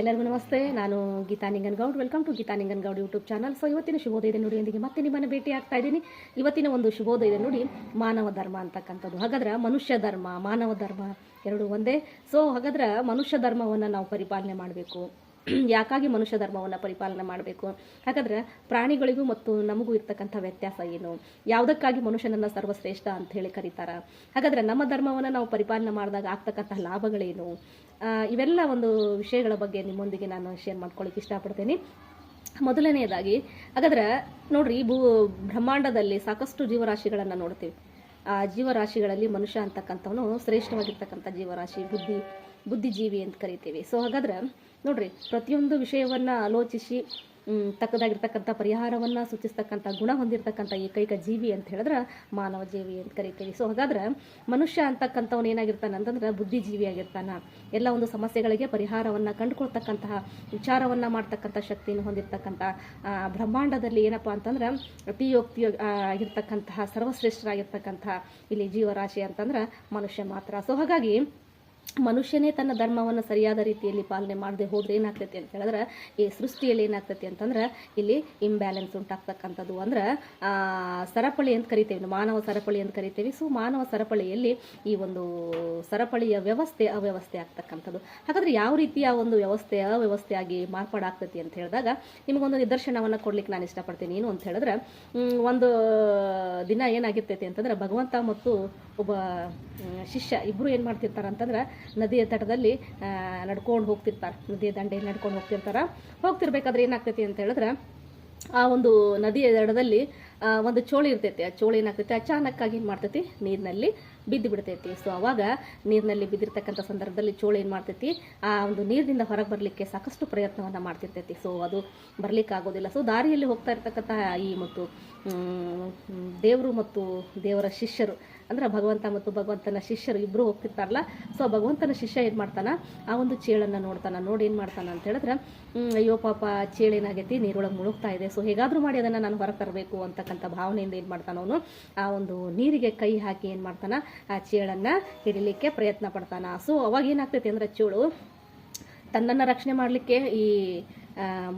ಎಲ್ಲರಿಗೂ ನಮಸ್ತೆ. ನಾನು Geeta Ningan Goud welcome to Geeta Ningan Goud YouTube channel so ಇವತ್ತಿನ ಶುಭೋದಯದ ನುಡಿಯೊಂದಿಗೆ ಮತ್ತೆ ನಿಮ್ಮನ್ನು ಭೇಟಿ ಆಗ್ತಾ ಇದ್ದೀನಿ. ಇವತ್ತಿನ ಒಂದು ಶುಭೋದಯದ ನುಡಿ ಮಾನವ ಧರ್ಮ ಅಂತಕ್ಕಂಥದ್ದು. ಹಾಗಾದ್ರೆ ಮನುಷ್ಯ ಧರ್ಮ, ಮಾನವ ಧರ್ಮ ಎರಡು ಒಂದೇ. ಸೊ ಹಾಗಾದ್ರೆ ಮನುಷ್ಯ ಧರ್ಮವನ್ನು ನಾವು ಪರಿಪಾಲನೆ ಮಾಡಬೇಕು. ಯಾಕಾಗಿ ಮನುಷ್ಯ ಧರ್ಮವನ್ನು ಪರಿಪಾಲನೆ ಮಾಡಬೇಕು? ಹಾಗಾದ್ರೆ ಪ್ರಾಣಿಗಳಿಗೂ ಮತ್ತು ನಮಗೂ ಇರ್ತಕ್ಕಂಥ ವ್ಯತ್ಯಾಸ ಏನು? ಯಾವುದಕ್ಕಾಗಿ ಮನುಷ್ಯನನ್ನು ಸರ್ವಶ್ರೇಷ್ಠ ಅಂತ ಹೇಳಿ ಕರೀತಾರ? ಹಾಗಾದ್ರೆ ನಮ್ಮ ಧರ್ಮವನ್ನು ನಾವು ಪರಿಪಾಲನೆ ಮಾಡಿದಾಗ ಆಗ್ತಕ್ಕಂಥ ಲಾಭಗಳೇನು? ಇವೆಲ್ಲ ಒಂದು ವಿಷಯಗಳ ಬಗ್ಗೆ ನಿಮ್ಮೊಂದಿಗೆ ನಾನು ಶೇರ್ ಮಾಡ್ಕೊಳ್ಳಿಕ್ಕೆ ಇಷ್ಟಪಡ್ತೇನೆ. ಮೊದಲನೆಯದಾಗಿ, ಹಾಗಾದ್ರೆ ನೋಡ್ರಿ, ಭೂ, ಬ್ರಹ್ಮಾಂಡದಲ್ಲಿ ಸಾಕಷ್ಟು ಜೀವರಾಶಿಗಳನ್ನು ನೋಡ್ತೀವಿ. ಆ ಜೀವರಾಶಿಗಳಲ್ಲಿ ಮನುಷ್ಯ ಅಂತಕ್ಕಂಥವನು ಶ್ರೇಷ್ಠವಾಗಿರ್ತಕ್ಕಂಥ ಜೀವರಾಶಿ, ಬುದ್ಧಿ, ಬುದ್ಧಿಜೀವಿ ಅಂತ ಕರಿತೀವಿ. ಸೊ ಹಾಗಾದ್ರೆ ನೋಡ್ರಿ, ಪ್ರತಿಯೊಂದು ವಿಷಯವನ್ನು ಆಲೋಚಿಸಿ ತಕ್ಕದಾಗಿರ್ತಕ್ಕಂಥ ಪರಿಹಾರವನ್ನ ಸೂಚಿಸ್ತಕ್ಕಂಥ ಗುಣ ಹೊಂದಿರತಕ್ಕಂಥ ಏಕೈಕ ಜೀವಿ ಅಂತ ಹೇಳಿದ್ರೆ ಮಾನವ ಜೀವಿ ಅಂತ ಕರಿತೀವಿ. ಸೊ ಹಾಗಾದ್ರೆ ಮನುಷ್ಯ ಅಂತಕ್ಕಂಥವ್ನು ಏನಾಗಿರ್ತಾನೆ ಅಂತಂದ್ರೆ ಬುದ್ಧಿಜೀವಿ ಆಗಿರ್ತಾನೆ. ಎಲ್ಲ ಒಂದು ಸಮಸ್ಯೆಗಳಿಗೆ ಪರಿಹಾರವನ್ನ ಕಂಡುಕೊಳ್ತಕ್ಕಂತಹ, ವಿಚಾರವನ್ನ ಮಾಡ್ತಕ್ಕಂಥ ಶಕ್ತಿಯನ್ನು ಹೊಂದಿರತಕ್ಕಂಥ ಬ್ರಹ್ಮಾಂಡದಲ್ಲಿ ಏನಪ್ಪಾ ಅಂತಂದ್ರೆ ಅತಿಯೋಕ್ತಿ ಆಗಿರ್ತಕ್ಕಂತಹ ಸರ್ವಶ್ರೇಷ್ಠರಾಗಿರ್ತಕ್ಕಂತಹ ಇಲ್ಲಿ ಜೀವರಾಶಿ ಅಂತಂದ್ರೆ ಮನುಷ್ಯ ಮಾತ್ರ. ಸೊ ಹಾಗಾಗಿ ಮನುಷ್ಯನೇ ತನ್ನ ಧರ್ಮವನ್ನು ಸರಿಯಾದ ರೀತಿಯಲ್ಲಿ ಪಾಲನೆ ಮಾಡದೆ ಹೋದ್ರೆ ಏನಾಗ್ತೈತಿ ಅಂತ ಹೇಳಿದ್ರೆ, ಈ ಸೃಷ್ಟಿಯಲ್ಲಿ ಏನಾಗ್ತೈತಿ ಅಂತಂದ್ರೆ, ಇಲ್ಲಿ ಇಂಬ್ಯಾಲೆನ್ಸ್ ಉಂಟಾಗ್ತಕ್ಕಂಥದ್ದು. ಅಂದ್ರೆ ಸರಪಳಿ ಅಂತ ಕರಿತೇವೆ ಮಾನವ ಸರಪಳಿ ಅಂತ ಕರಿತೇವೆ. ಸೊ ಮಾನವ ಸರಪಳಿಯಲ್ಲಿ ಈ ಒಂದು ಸರಪಳಿಯ ವ್ಯವಸ್ಥೆ ಅವ್ಯವಸ್ಥೆ ಆಗ್ತಕ್ಕಂಥದ್ದು. ಹಾಗಾದ್ರೆ ಯಾವ ರೀತಿಯ ಒಂದು ವ್ಯವಸ್ಥೆ ಅವ್ಯವಸ್ಥೆಯಾಗಿ ಮಾರ್ಪಾಡಾಗ್ತೈತಿ ಅಂತ ಹೇಳಿದಾಗ, ನಿಮಗೊಂದು ನಿದರ್ಶನವನ್ನು ಕೊಡ್ಲಿಕ್ಕೆ ನಾನು ಇಷ್ಟಪಡ್ತೀನಿ. ಏನು ಅಂತ ಹೇಳಿದ್ರೆ ಒಂದು ದಿನ ಏನಾಗಿರ್ತೈತಿ ಅಂತಂದ್ರೆ, ಭಗವಂತ ಮತ್ತು ಒಬ್ಬ ಶಿಷ್ಯ ಇಬ್ಬರು ಏನು ಮಾಡ್ತಿರ್ತಾರೆ ಅಂತಂದ್ರೆ ನದಿಯ ತಟದಲ್ಲಿ ನಡ್ಕೊಂಡು ಹೋಗ್ತಿರ್ತಾರೆ. ನದಿಯ ದಂಡೆಯಲ್ಲಿ ನಡ್ಕೊಂಡು ಹೋಗ್ತಿರ್ತಾರೆ. ಹೋಗ್ತಿರ್ಬೇಕಾದ್ರೆ ಏನಾಗ್ತೈತಿ ಅಂತ ಹೇಳಿದ್ರೆ, ಆ ಒಂದು ನದಿಯ ದಡದಲ್ಲಿ ಒಂದು ಚೋಳಿ ಇರ್ತೈತಿ. ಆ ಚೋಳಿ ಏನಾಗ್ತೈತಿ? ಅಚಾನಕ್ಕಾಗಿ ಏನು ಮಾಡ್ತೈತಿ? ನೀರಿನಲ್ಲಿ ಬಿದ್ದು ಬಿಡ್ತೈತಿ. ಸೊ ಅವಾಗ ನೀರಿನಲ್ಲಿ ಬಿದ್ದಿರ್ತಕ್ಕಂಥ ಸಂದರ್ಭದಲ್ಲಿ ಚೋಳಿ ಏನು ಮಾಡ್ತೈತಿ? ಆ ಒಂದು ನೀರಿನಿಂದ ಹೊರಗೆ ಬರಲಿಕ್ಕೆ ಸಾಕಷ್ಟು ಪ್ರಯತ್ನವನ್ನು ಮಾಡ್ತಿರ್ತೈತಿ. ಸೊ ಅದು ಬರ್ಲಿಕ್ಕೆ ಆಗೋದಿಲ್ಲ. ಸೊ ದಾರಿಯಲ್ಲಿ ಹೋಗ್ತಾ ಇರ್ತಕ್ಕಂಥ ಈ ಮತ್ತು ದೇವರು ಮತ್ತು ದೇವರ ಶಿಷ್ಯರು ಅಂದ್ರೆ ಭಗವಂತ ಮತ್ತು ಭಗವಂತನ ಶಿಷ್ಯರು ಇಬ್ಬರು ಹೋಗ್ತಿರ್ತಾರಲ್ಲ ಸೊ ಭಗವಂತನ ಶಿಷ್ಯ ಏನು ಮಾಡ್ತಾನ? ಆ ಒಂದು ಚೇಳನ್ನು ನೋಡ್ತಾನ. ನೋಡಿ ಏನು ಮಾಡ್ತಾನ ಅಂತ ಹೇಳಿದ್ರೆ ಅಯ್ಯೋ ಪಾಪ ಚೇಳೇನಾಗೈತಿ ನೀರೊಳಗೆ ಮುಳುಗ್ತಾ ಇದೆ. ಸೊ ಹೇಗಾದರೂ ಮಾಡಿ ಅದನ್ನು ನಾನು ಹೊರಗೆ ತರಬೇಕು, ಅಂತಕ್ಕಂಥ ಭಾವನೆಯಿಂದ ಏನು ಮಾಡ್ತಾನ ಅವನು? ಆ ಒಂದು ನೀರಿಗೆ ಕೈ ಹಾಕಿ ಏನು ಮಾಡ್ತಾನ? ಆ ಚೇಳನ್ನು ಹಿಡಿಲಿಕ್ಕೆ ಪ್ರಯತ್ನ ಪಡ್ತಾನ. ಸೊ ಅವಾಗ ಏನಾಗ್ತೈತಿ ಅಂದ್ರೆ ಚೇಳು, ತನ್ನನ್ನು ರಕ್ಷಣೆ ಮಾಡಲಿಕ್ಕೆ ಈ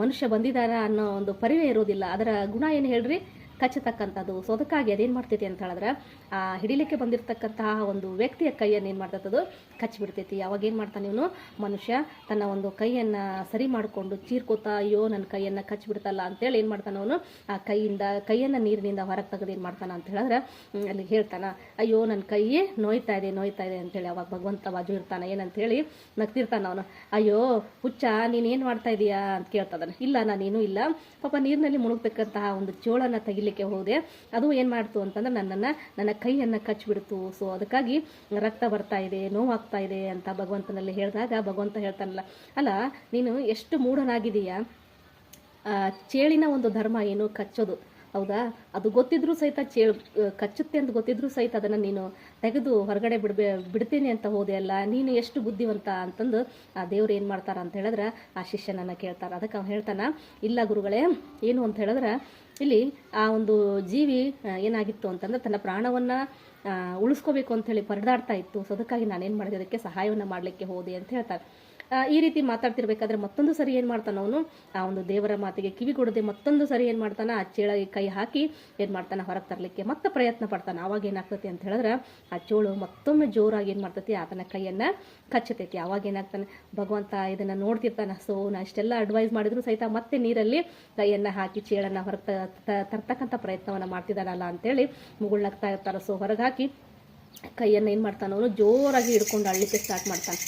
ಮನುಷ್ಯ ಬಂದಿದ್ದಾನ ಅನ್ನೋ ಒಂದು ಪರಿವೇ ಇರೋದಿಲ್ಲ. ಅದರ ಗುಣ ಏನು ಹೇಳ್ರಿ? ಕಚ್ಚತಕ್ಕಂಥದ್ದು. ಸೊ ಅದಕ್ಕಾಗಿ ಅದೇನು ಮಾಡ್ತೈತಿ ಅಂತ ಹೇಳಿದ್ರೆ, ಆ, ಹಿಡಿಲಿಕ್ಕೆ ಬಂದಿರತಕ್ಕಂತಹ ಒಂದು ವ್ಯಕ್ತಿಯ ಕೈಯನ್ನು ಏನು ಮಾಡ್ತೈತದು? ಕಚ್ಚಿಬಿಡ್ತೈತಿ. ಅವಾಗ ಏನು ಮಾಡ್ತಾನೆ ಇವನು? ಮನುಷ್ಯ ತನ್ನ ಒಂದು ಕೈಯನ್ನು ಸರಿ ಮಾಡಿಕೊಂಡು ಚೀರ್ಕೋತಾ, ಅಯ್ಯೋ ನನ್ನ ಕೈಯನ್ನು ಕಚ್ಚಿಬಿಡ್ತಲ್ಲ ಅಂತೇಳಿ ಏನು ಮಾಡ್ತಾನೆ ಅವನು? ಆ ಕೈಯಿಂದ, ಕೈಯನ್ನು ನೀರಿನಿಂದ ಹೊರಗೆ ತೆಗೆದು ಏನು ಮಾಡ್ತಾನೆ ಅಂತ ಹೇಳಿದ್ರೆ ಅಲ್ಲಿ ಹೇಳ್ತಾನ, ಅಯ್ಯೋ ನನ್ನ ಕೈಯೇ ನೋಯ್ತಾ ಇದೆ ನೋಯ್ತಾ ಇದೆ ಅಂತೇಳಿ ಅವಾಗ ಭಗವಂತ ಬಾಜು ಇರ್ತಾನೆ. ಏನಂತೇಳಿ ನಗ್ತಿರ್ತಾನ ಅವನು, ಅಯ್ಯೋ, ಹುಚ್ಚ, ನೀನು ಏನು ಮಾಡ್ತಾ ಇದೀಯಾ? ಅಂತ ಕೇಳ್ತದಾನೆ ಇಲ್ಲ ನಾನೇನು ಇಲ್ಲ. ಪಾಪ ನೀರಿನಲ್ಲಿ ಮುಳುಗ್ತಕ್ಕಂತಹ ಒಂದು ಚೋಳನ ತೆಗಿಲಿಕ್ಕೆ ಹೋದೆ. ಅದು ಏನು ಮಾಡ್ತು ಅಂತಂದ್ರೆ ನನ್ನನ್ನು, ನನ್ನ ಕೈಯನ್ನು ಕಚ್ಚಿಬಿಡ್ತು ಸೊ ಅದಕ್ಕಾಗಿ ರಕ್ತ ಬರ್ತಾ ಇದೆ, ನೋವಾಗ್ತಾ ಇದೆ ಅಂತ ಭಗವಂತನಲ್ಲಿ ಹೇಳಿದಾಗ, ಭಗವಂತ ಹೇಳ್ತಾನಲ್ಲ, ಅಲ್ಲ, ನೀನು ಎಷ್ಟು ಮೂಢನಾಗಿದೀಯಾ ಚೇಳಿನ ಒಂದು ಧರ್ಮ ಏನು ಕಚ್ಚೋದು. ಹೌದಾ? ಅದು ಗೊತ್ತಿದ್ರೂ ಸಹಿತ ಚೇಳು ಕಚ್ಚುತ್ತೆ ಅಂತ ಗೊತ್ತಿದ್ರು ಸಹಿತ ಅದನ್ನು ನೀನು ತೆಗೆದು ಹೊರಗಡೆ ಬಿಡ್ಬೇ, ಬಿಡ್ತೀನಿ ಅಂತ ಹೋದೆ ಅಲ್ಲ, ನೀನು ಎಷ್ಟು ಬುದ್ಧಿವಂತ ಅಂತಂದು ಆ ದೇವ್ರು ಏನು ಮಾಡ್ತಾರ ಅಂತ ಹೇಳಿದ್ರೆ ಆ ಶಿಷ್ಯನನ್ನ ಕೇಳ್ತಾರ. ಅದಕ್ಕೆ ಅವ್ನು ಹೇಳ್ತಾನ, ಇಲ್ಲ ಗುರುಗಳೇ, ಏನು ಅಂತ ಹೇಳಿದ್ರೆ, ಇಲ್ಲಿ ಆ ಒಂದು ಜೀವಿ ಏನಾಗಿತ್ತು ಅಂತಂದ್ರೆ ತನ್ನ ಪ್ರಾಣವನ್ನು ಉಳಿಸ್ಕೋಬೇಕು ಅಂತೇಳಿ ಪರದಾಡ್ತಾ ಇತ್ತು. ಸೊ ಅದಕ್ಕಾಗಿ ನಾನೇನು ಮಾಡಿದೆ, ಅದಕ್ಕೆ ಸಹಾಯವನ್ನು ಮಾಡ್ಲಿಕ್ಕೆ ಹೋದೆ ಅಂತ ಹೇಳ್ತಾರೆ. ಈ ರೀತಿ ಮಾತಾಡ್ತಿರ್ಬೇಕಾದ್ರೆ ಮತ್ತೊಂದು ಸರಿ ಏನು ಮಾಡ್ತಾನ ಅವನು? ಆ ಒಂದು ದೇವರ ಮಾತಿಗೆ ಕಿವಿ ಕೊಡದೆ ಮತ್ತೊಂದು ಸರಿ ಏನು ಮಾಡ್ತಾನ? ಆ ಚೇಳಿಗೆ ಕೈ ಹಾಕಿ ಏನು ಮಾಡ್ತಾನ? ಹೊರಗೆ ತರಲಿಕ್ಕೆ ಮತ್ತೆ ಪ್ರಯತ್ನ ಪಡ್ತಾನೆ. ಅವಾಗ ಏನಾಗ್ತೈತಿ ಅಂತ ಹೇಳಿದ್ರೆ ಆ ಚೋಳು ಮತ್ತೊಮ್ಮೆ ಜೋರಾಗಿ ಏನು ಮಾಡ್ತೈತಿ? ಆತನ ಕೈಯನ್ನು ಕಚ್ಚತೈತಿ. ಅವಾಗ ಏನಾಗ್ತಾನೆ? ಭಗವಂತ ಇದನ್ನು ನೋಡ್ತಿರ್ತಾನ. ಸೊ, ನಾ ಇಷ್ಟೆಲ್ಲ ಅಡ್ವೈಸ್ ಮಾಡಿದ್ರು ಸಹಿತ ಮತ್ತೆ ನೀರಲ್ಲಿ ಕೈಯನ್ನು ಹಾಕಿ ಚೇಳನ್ನು ಹೊರಗೆ ತರ್ತಕ್ಕಂಥ ಪ್ರಯತ್ನವನ್ನು ಮಾಡ್ತಿದ್ದಾನಲ್ಲ ಅಂತೇಳಿ ಮುಗುಳ್ನಾಗ್ತಾ ಇರ್ತಾರೆ. ಸೊ, ಹೊರಗೆ ಹಾಕಿ ಕೈಯನ್ನು ಏನು ಮಾಡ್ತಾನೆ? ಅವನು ಜೋರಾಗಿ ಹಿಡ್ಕೊಂಡು ಅಳ್ಳಿಕ್ಕೆ ಸ್ಟಾರ್ಟ್ ಮಾಡ್ತಾನೆ.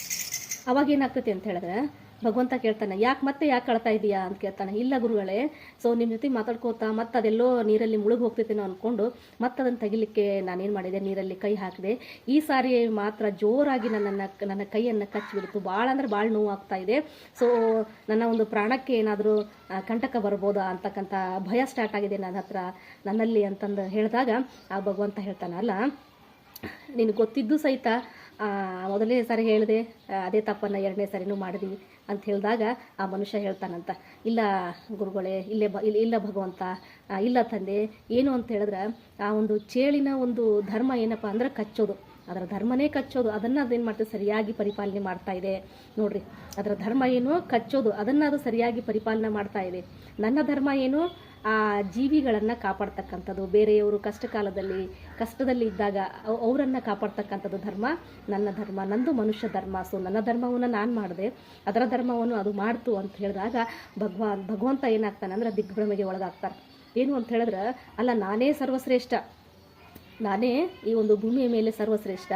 ಅವಾಗ ಏನಾಗ್ತೈತಿ ಅಂತ ಹೇಳಿದ್ರೆ, ಭಗವಂತ ಕೇಳ್ತಾನೆ, ಯಾಕೆ ಮತ್ತೆ ಯಾಕೆ ಕಳ್ತಾ ಇದೀಯಾ ಅಂತ ಕೇಳ್ತಾನೆ. ಇಲ್ಲ ಗುರುಗಳೇ ಸೊ ನಿಮ್ಮ ಜೊತೆ ಮಾತಾಡ್ಕೋತಾ ಮತ್ತೆ ಅದೆಲ್ಲೋ ನೀರಲ್ಲಿ ಮುಳುಗಿ ಹೋಗ್ತೈತೇನೋ ಅಂದ್ಕೊಂಡು ಮತ್ತೆ ಅದನ್ನು ತೆಗಿಲಿಕ್ಕೆ ನಾನೇನು ಮಾಡಿದೆ? ನೀರಲ್ಲಿ ಕೈ ಹಾಕಿದೆ. ಈ ಸಾರಿ ಮಾತ್ರ ಜೋರಾಗಿ ನನ್ನನ್ನು, ನನ್ನ ಕೈಯನ್ನು ಕಚ್ಚಿಬಿಡ್ತು ಭಾಳ ಅಂದರೆ ಭಾಳ ನೋವು ಇದೆ. ಸೊ ನನ್ನ ಒಂದು ಪ್ರಾಣಕ್ಕೆ ಏನಾದರೂ ಕಂಟಕ ಬರ್ಬೋದಾ ಅಂತಕ್ಕಂಥ ಭಯ ಸ್ಟಾರ್ಟ್ ಆಗಿದೆ ನನ್ನ ಹತ್ರ, ನನ್ನಲ್ಲಿ ಅಂತಂದು ಹೇಳಿದಾಗ ಆ ಭಗವಂತ ಹೇಳ್ತಾನಲ್ಲ ನಿನಗೆ ಗೊತ್ತಿದ್ದು ಸಹಿತ ಮೊದಲನೇ ಸಾರಿ ಹೇಳಿದೆ ಅದೇ ತಪ್ಪನ್ನು ಎರಡನೇ ಸಾರಿನೂ ಮಾಡಿದ್ವಿ ಅಂತ ಹೇಳಿದಾಗ ಆ ಮನುಷ್ಯ ಹೇಳ್ತಾನಂತ, ಇಲ್ಲ ಗುರುಗಳೇ, ಇಲ್ಲೇ ಬ ಇಲ್ಲ ಇಲ್ಲ ಭಗವಂತ ಇಲ್ಲ ತಂದೆ, ಏನು ಅಂತ ಹೇಳಿದ್ರೆ, ಆ ಒಂದು ಚೇಳಿನ ಒಂದು ಧರ್ಮ ಏನಪ್ಪ ಅಂದ್ರೆ ಕಚ್ಚೋದು, ಅದರ ಧರ್ಮನೇ ಕಚ್ಚೋದು, ಅದನ್ನು ಅದೇನು ಮಾಡ್ತೀವಿ ಸರಿಯಾಗಿ ಪರಿಪಾಲನೆ ಮಾಡ್ತಾ ಇದೆ, ನೋಡ್ರಿ, ಅದರ ಧರ್ಮ ಏನು ಕಚ್ಚೋದು, ಅದನ್ನು ಅದು ಸರಿಯಾಗಿ ಪರಿಪಾಲನೆ ಮಾಡ್ತಾ ಇದೆ, ನನ್ನ ಧರ್ಮ ಏನು ಆ ಜೀವಿಗಳನ್ನು ಕಾಪಾಡ್ತಕ್ಕಂಥದ್ದು, ಬೇರೆಯವರು ಕಷ್ಟ ಕಾಲದಲ್ಲಿ ಕಷ್ಟದಲ್ಲಿ ಇದ್ದಾಗ ಅವರನ್ನು ಕಾಪಾಡ್ತಕ್ಕಂಥದ್ದು ಧರ್ಮ, ನನ್ನ ಧರ್ಮ, ನಂದು ಮನುಷ್ಯ ಧರ್ಮ. ಸೊ ನನ್ನ ಧರ್ಮವನ್ನು ನಾನು ಮಾಡಿದೆ. ಅದರ ಧರ್ಮವನ್ನು ಅದು ಮಾಡ್ತು ಅಂತ ಹೇಳಿದಾಗ ಭಗವಾನ್, ಭಗವಂತ ಏನಾಗ್ತಾನೆ ಅಂದರೆ ದಿಗ್ಭ್ರಮೆಗೆ ಒಳಗಾಗ್ತಾರೆ ಏನು ಅಂತ ಹೇಳಿದ್ರೆ, ಅಲ್ಲ, ನಾನೇ ಸರ್ವಶ್ರೇಷ್ಠ. ನಾನೇ ಈ ಒಂದು ಭೂಮಿಯ ಮೇಲೆ ಸರ್ವಶ್ರೇಷ್ಠ.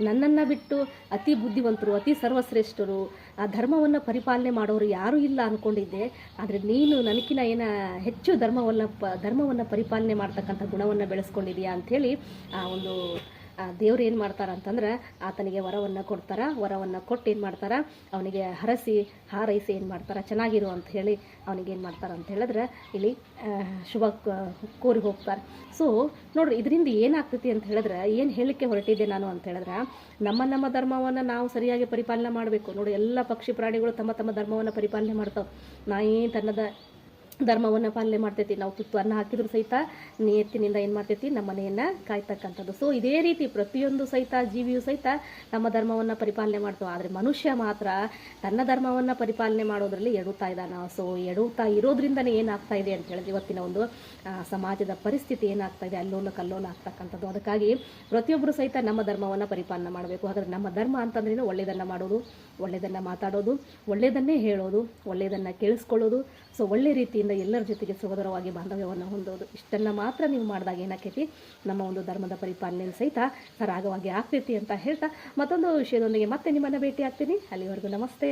ನನ್ನನ್ನು ಬಿಟ್ಟು ಅತಿ ಬುದ್ಧಿವಂತರು, ಅತಿ ಸರ್ವಶ್ರೇಷ್ಠರು, ಆ ಧರ್ಮವನ್ನು ಪರಿಪಾಲನೆ ಮಾಡೋರು ಯಾರೂ ಇಲ್ಲ ಅಂದ್ಕೊಂಡಿದ್ದೆ ಆದರೆ ನೀನು ನನಗಿನ ಏನ ಹೆಚ್ಚು ಧರ್ಮವನ್ನು ಪ, ಧರ್ಮವನ್ನು ಪರಿಪಾಲನೆ ಮಾಡ್ತಕ್ಕಂಥ ಗುಣವನ್ನು ಬೆಳೆಸ್ಕೊಂಡಿದೀಯಾ ಅಂಥೇಳಿ ಆ ಒಂದು ದೇವ್ರು ಏನು ಮಾಡ್ತಾರ ಅಂತಂದ್ರೆ ಆತನಿಗೆ ವರವನ್ನು ಕೊಡ್ತಾರ, ವರವನ್ನು ಕೊಟ್ಟು ಏನು ಮಾಡ್ತಾರ, ಅವನಿಗೆ ಹರಸಿ, ಹಾರೈಸಿ ಏನು ಮಾಡ್ತಾರ, ಚೆನ್ನಾಗಿರು ಅಂತ ಹೇಳಿ ಅವನಿಗೆ ಏನು ಮಾಡ್ತಾರ ಅಂತ ಹೇಳಿದ್ರೆ ಇಲ್ಲಿ ಶುಭ ಕೋರಿ ಹೋಗ್ತಾರೆ. ಸೊ ನೋಡ್ರಿ, ಇದರಿಂದ ಏನಾಗ್ತೈತಿ ಅಂತ ಹೇಳಿದ್ರೆ, ಏನು ಹೇಳಲಿಕ್ಕೆ ಹೊರಟಿದ್ದೆ ನಾನು ಅಂತ ಹೇಳಿದ್ರೆ, ನಮ್ಮ ನಮ್ಮ ಧರ್ಮವನ್ನು ನಾವು ಸರಿಯಾಗಿ ಪರಿಪಾಲನೆ ಮಾಡಬೇಕು. ನೋಡಿ, ಎಲ್ಲ ಪಕ್ಷಿ ಪ್ರಾಣಿಗಳು ತಮ್ಮ ತಮ್ಮ ಧರ್ಮವನ್ನು ಪರಿಪಾಲನೆ ಮಾಡ್ತಾವೆ. ನಾಯಿ ತನ್ನದ ಧರ್ಮವನ್ನು ಪಾಲನೆ ಮಾಡ್ತೈತಿ. ನಾವು ತುತ್ತು ಅನ್ನ ಹಾಕಿದ್ರು ಸಹಿತ ನಿಯತ್ತಿನಿಂದ ಏನು ಮಾಡ್ತೈತಿ? ನಮ್ಮ ಮನೆಯನ್ನು ಕಾಯ್ತಕ್ಕಂಥದ್ದು. ಸೊ ಇದೇ ರೀತಿ ಪ್ರತಿಯೊಂದು ಸಹಿತ ಜೀವಿಯು ಸಹಿತ ನಮ್ಮ ಧರ್ಮವನ್ನು ಪರಿಪಾಲನೆ ಮಾಡ್ತೇವೆ. ಆದರೆ ಮನುಷ್ಯ ಮಾತ್ರ ತನ್ನ ಧರ್ಮವನ್ನು ಪರಿಪಾಲನೆ ಮಾಡೋದ್ರಲ್ಲಿ ಎಡುತ್ತಾ ಇದ್ದಾನ. ಸೊ ಎಡುತ್ತಾ ಇರೋದ್ರಿಂದನೇ ಏನಾಗ್ತಾ ಇದೆ ಅಂತ ಹೇಳಿದ್ರೆ ಇವತ್ತಿನ ಒಂದು ಸಮಾಜದ ಪರಿಸ್ಥಿತಿ ಏನಾಗ್ತಾ ಇದೆ? ಅಲ್ಲೋಲ ಕಲ್ಲೋಲ ಆಗ್ತಕ್ಕಂಥದ್ದು. ಅದಕ್ಕಾಗಿ ಪ್ರತಿಯೊಬ್ಬರು ಸಹಿತ ನಮ್ಮ ಧರ್ಮವನ್ನು ಪರಿಪಾಲನೆ ಮಾಡಬೇಕು. ಹಾಗಾದರೆ ನಮ್ಮ ಧರ್ಮ ಅಂತಂದ್ರೇನು? ಒಳ್ಳೆಯದನ್ನು ಮಾಡೋದು, ಒಳ್ಳೆಯದನ್ನು ಮಾತಾಡೋದು, ಒಳ್ಳೆಯದನ್ನೇ ಹೇಳೋದು, ಒಳ್ಳೆಯದನ್ನು ಕೇಳಿಸ್ಕೊಳ್ಳೋದು. ಸೊ ಒಳ್ಳೆ ರೀತಿಯಿಂದ ಎಲ್ಲರ ಜೊತೆಗೆ ಸುಮಧುರವಾಗಿ ಬಾಂಧವ್ಯವನ್ನು ಹೊಂದೋದು. ಇಷ್ಟನ್ನು ಮಾತ್ರ ನೀವು ಮಾಡಿದಾಗ ಏನಾಕೈತಿ ನಮ್ಮ ಒಂದು ಧರ್ಮದ ಪರಿಪಾಲನೆ ಸಹಿತ ಸರಾಗವಾಗಿ ಆಗ್ತೈತಿ ಅಂತ ಹೇಳ್ತಾ ಮತ್ತೊಂದು ವಿಷಯದೊಂದಿಗೆ ಮತ್ತೆ ನಿಮ್ಮನ್ನು ಭೇಟಿ ಆಗ್ತೀನಿ ಅಲ್ಲಿವರೆಗೂ ನಮಸ್ತೆ.